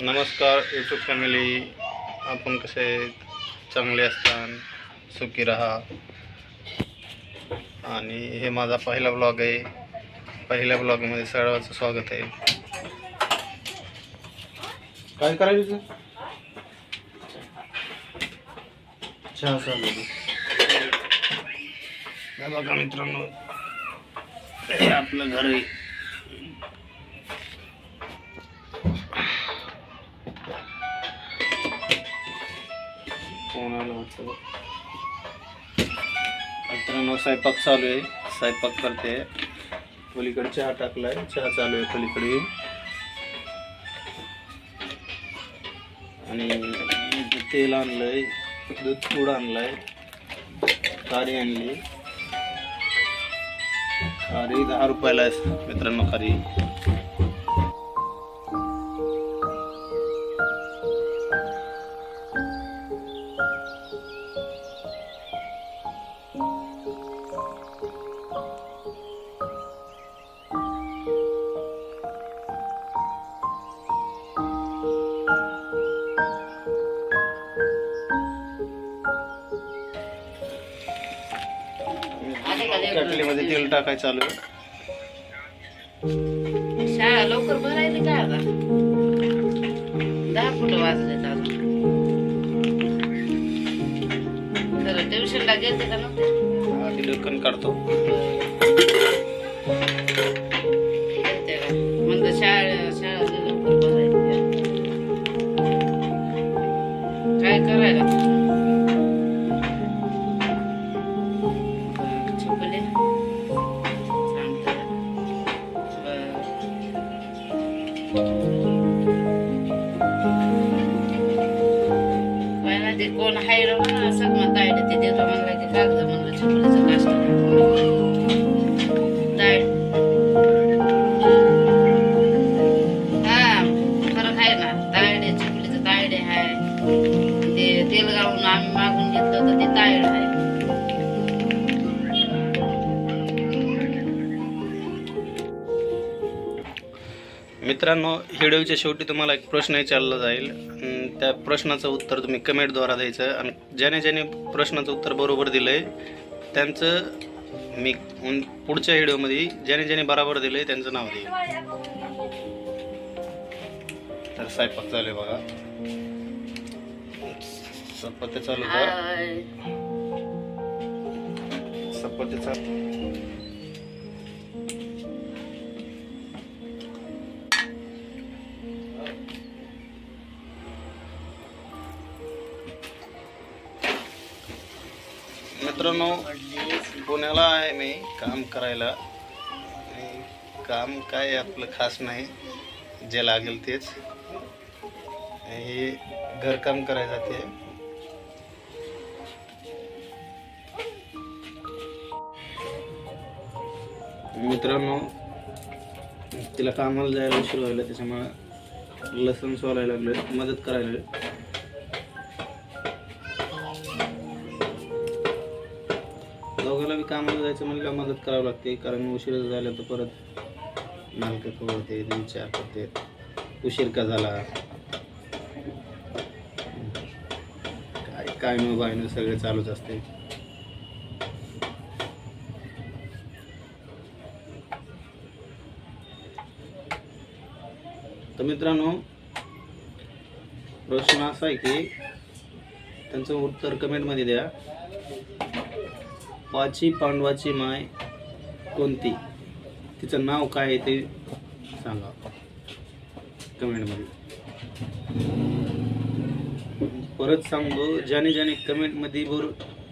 नमस्कार YouTube family आपण कसे चांगले असतात सुखी राहा. आणि हे माझा पहिला ब्लॉग आहे. पहिल्या ब्लॉगमध्ये सर्वांचं स्वागत आहे. काय करायचं चहा चालू बघा मित्रांनो हे आपलं घर आहे. फोन आला होतं मित्रांनो स्वयंपाक चालू आहे. स्वयंपाक करते. पलीकडे चहा टाकलाय. चहा चालू आहे पलीकडे आणि तेल आणलंय. दूध पूड आणलाय. खारी आणली. खारी दहा रुपयाला आहे. मित्रांनो खारी. तेल टाकाय चालू आहे. शाळा लवकर भरायली काय आता? दहा फुट वाजले अजून खरं ट्युशनला गेलते का नव्हते? आधी ढक्कन काढतो. म्हणलं शाळा शाळा लय लवकर काय करायला? काय ना ते कोण हाय राव ना असं म्हणता येते ते देतो म्हणलं की कागद म्हणलं छकुलीचं काष्ट डाळ मित्रांनो व्हिडिओच्या शेवटी तुम्हाला एक प्रश्न विचारला जाईल. त्या प्रश्नाचं उत्तर तुम्ही कमेंटद्वारा द्यायचं. आणि ज्याने ज्याने प्रश्नाचं उत्तर बरोबर दिलं आहे त्यांचं मी पुढच्या व्हिडिओमध्ये ज्याने ज्याने बरोबर दिलं आहे त्यांचं नाव देईल. तर स्वयंपाक चालू आहे बघा. चपात्या चालू. चपात्या चालू. मित्रांनो पुण्याला आहे मी काम करायला. काम काय आपलं खास नाही जे लागेल तेच. हे घरकाम करायचं ते मित्रांनो तिला कामाला जायला उशीर व्हायला त्याच्यामुळे लसूण सोलायला लागलं मदत करायला दोघाला बी कामाला जायचं म्हणलं मदत करावं लागते. कारण उशीर झाला तर परत मालक कळवते विचार करते उशीर का झाला? काय काय न बाय न सगळे चालूच असते तर मित्रांनो प्रश्न असा आहे की त्यांचं उत्तर कमेंटमध्ये द्या. पाची पांडवाची माय कोणती? तिचं नाव काय आहे ते सांगा. कमेंटमध्ये. परत सांगतो ज्याने ज्याने कमेंटमध्ये बरो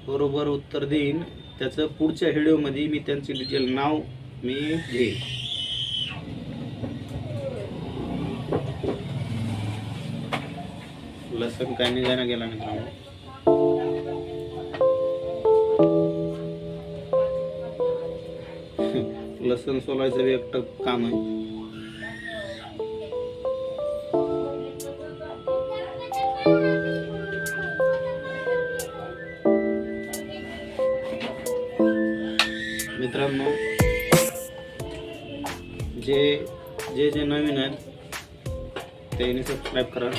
बरोबर उत्तर देईन त्याचं पुढच्या व्हिडिओमध्ये मी त्यांचे डिटेल नाव मी घेईन. लसण काय नाही जाणं गेला मित्रांनो? लसण सोलायचं बी एकटं काम आहे. मित्रांनो जे जे जे नवीन आहेत त्यांनी सबस्क्राईब करा.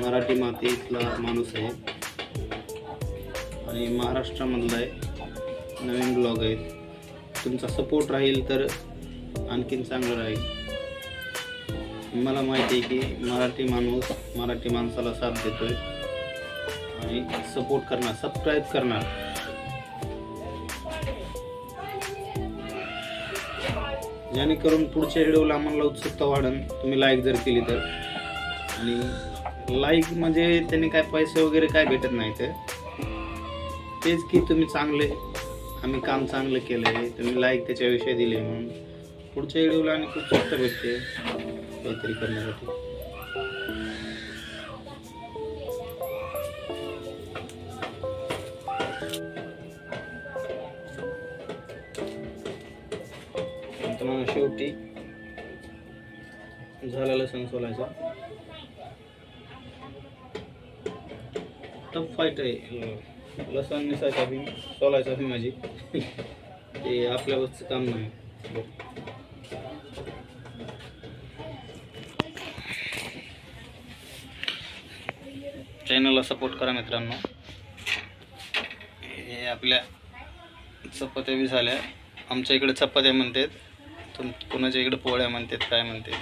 मराठी मातीतला माणूस आहे. आणि महाराष्ट्रामधला आहे नवीन ब्लॉग आहे. तुमचा सपोर्ट राहील तर आणखीन चांगलं राहील. मला माहिती आहे की मराठी माणूस मराठी माणसाला साथ देतोय आणि सपोर्ट करणार सबस्क्राईब करणार. जेणेकरून पुढच्या व्हिडिओला आम्हाला उत्सुकता वाढन. तुम्ही लाईक जर केली तर. आणि लाईक म्हणजे त्यांनी काय पैसे वगैरे काय भेटत नाही तर. तेच की तुम्ही चांगले आम्ही काम चांगलं केलं आहे तुम्ही लाईक त्याच्याविषयी दिले म्हणून. पुढच्या व्हिडिओला आणि खूप स्वस्त भेटते काहीतरी करण्यासाठी. तुम्हाला शेवटी झाला लसण सोलायचा. टफ फाईट आहे. लसण निसायचा बी सोलायचा बी माझी. ते आपल्या वरचं काम नाही. चॅनलला सपोर्ट करा मित्रांनो. हे आपल्या चपात्या बी झाल्या. आमच्या इकडे चपात्या म्हणतात. तुम कुणाच्या इकडे पोळ्या म्हणतात काय म्हणतात.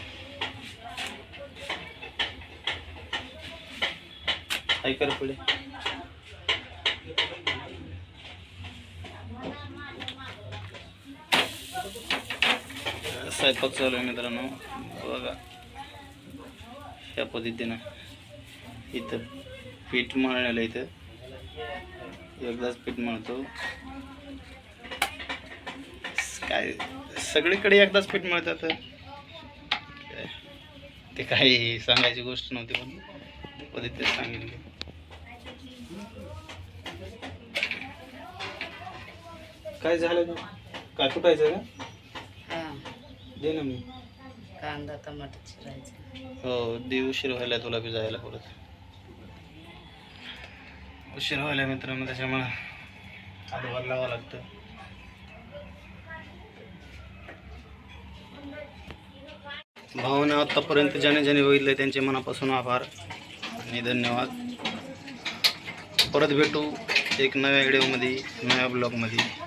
ऐकर पुढे. स्वयंपाक चालू आहे मित्रांनो. बघा. ह्या पद्धतीनं इथं पीठ मळलेलं इथं. एकदाच पीठ मळतो. काय सगळीकडे एकदाच पीठ मळतात. ते काही सांगायची गोष्ट नव्हती पण पद्धतीत सांगितली काय झालं? का? काय कुठायचं का दे ना मी. कांदा टमाटर चिरायचं. हो दे उशीर व्हायला तुला बी जायला परत. उशीर व्हायला मित्रांनो त्याच्यामुळं हातभार लावावं लागतं. भावना आत्तापर्यंत ज्याने ज्याने बघितलं त्यांचे मनापासून आभार आणि धन्यवाद. परत भेटू एक नव्या व्हिडिओमध्ये नव्या ब्लॉगमध्ये